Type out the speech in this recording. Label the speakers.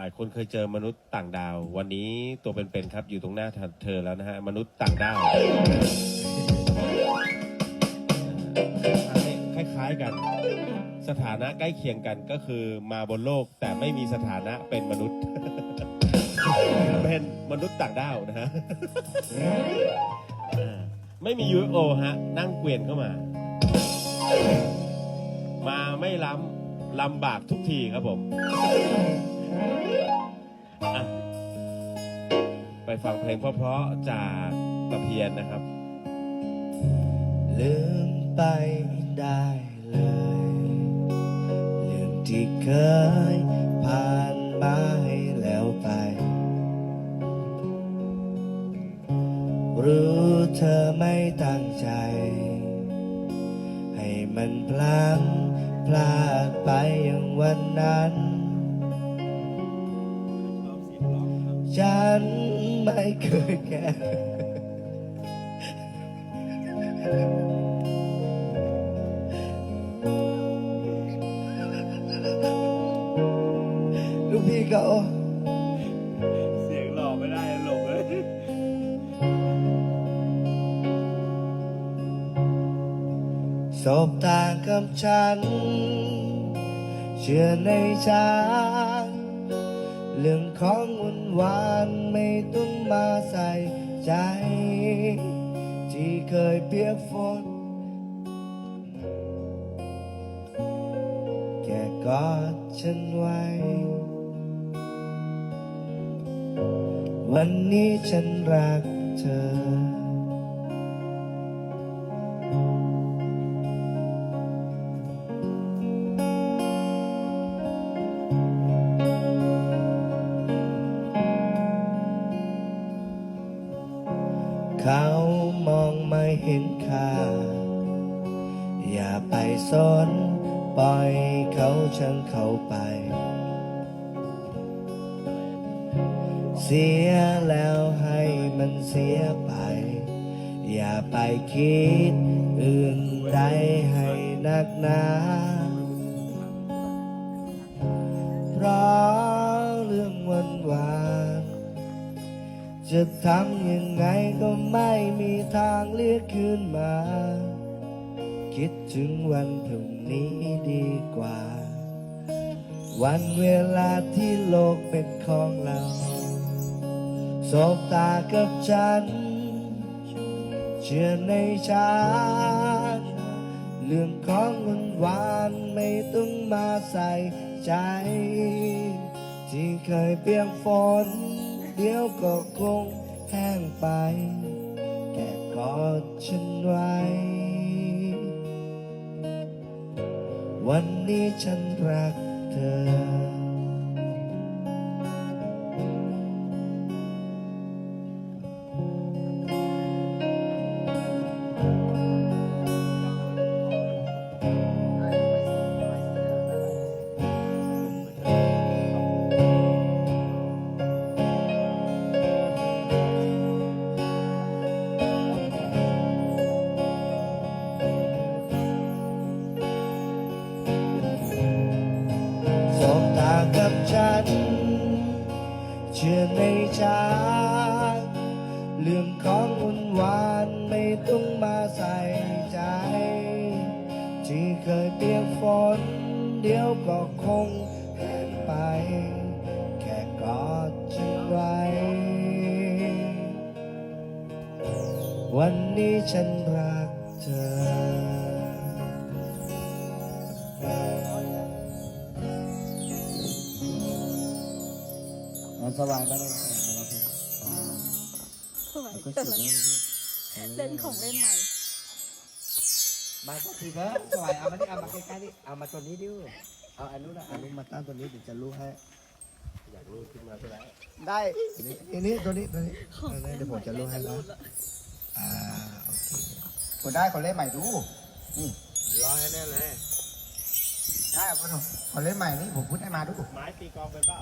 Speaker 1: หลายคนเคยเจอมนุษย์ต่างดาว วันนี้ตัวเป็นๆครับอยู่ตรงหน้าเธอแล้วนะฮะมนุษย์ต่างดาวคล้ายๆกัน สถานะใกล้เคียงกันก็คือมาบนโลกแต่ไม่มีสถานะเป็นมนุษย์ เป็นมนุษย์ต่างดาวนะฮะไม่มี UFO ฮะ นั่งเกวียนเข้ามา มาไม่ล้ำลำบากทุกทีครับผม อะไปฟังเพลงเพราะๆจากตะเพียนนะครับ
Speaker 2: ลืมไปได้เลย เรื่องที่เคยผ่านมาให้แล้วไป รู้เธอไม่ตั้งใจ ให้มันพลังพลาดไปอย่างวันนั้น ฉันไม่เคยแค่ลูกพี่เขา
Speaker 1: เสียงหล่อไม่ได้หลงเลย
Speaker 2: สบตากับฉัน เชื่อในฉัน เรื่องของวุ่นวานไม่ต้องมาใส่ใจ ที่เคยเปียกฝน แค่กอดฉันไว้ วันนี้ฉันรักเธอ เขามองไม่เห็นค่า อย่าไปสนปล่อยเขาช่างเขาไป เสียแล้วให้มันเสียไป อย่าไปคิดอื่นใดให้นักหนา จะทำยังไงก็ไม่มีทางเรียกคืนมา คิดถึงวันพรุ่งนี้ดีกว่า วันเวลาที่โลกเป็นของเราสบตากับฉัน เชื่อในฉันเรื่องของวันวานไม่ต้องมาใส่ใจ ที่เคยเปียกฝน เดี๋ยวก็คงแห้งไป แค่กอดฉันไว้ วันนี้ฉันรักเธอ กับฉัน เชื่อในฉันเรื่องของวุ่นวานไม่ต้องมาใส่ใจ ที่เคยเปียกฝน เดี๋ยวก็คงแห้งไป แค่กอดฉันไว้ วันนี้ฉันรักเธอ สบายบ้างเลยนะครับ
Speaker 3: สวย
Speaker 2: แล้วก็สุด
Speaker 3: เล่นของเล่นใหม่
Speaker 2: มาสักทีเถอะสบายเอามานี่เอามาใกล้ๆนี่เอามาตัวนี้ดิวเอาอันนู้นนะอันนู้นมาตั้งตัวนี้เดี๋ยวจะรู้ให้
Speaker 1: อยากรู้ขึ้นมาซะแล้ว
Speaker 2: ได้นี่นี่ตัวนี้ตัวนี้ตัวนี้เดี๋ยวผมจะรู้ให้นะอ่าโอเค
Speaker 4: กดได้ขอเล่นใหม่ดูนี่
Speaker 2: ร้อยให้แน่เลย
Speaker 4: ได้ขอขอเล่นใหม่นี่ผมพูดให้มาดู
Speaker 1: ไม้ตีกองเป็นเปล่า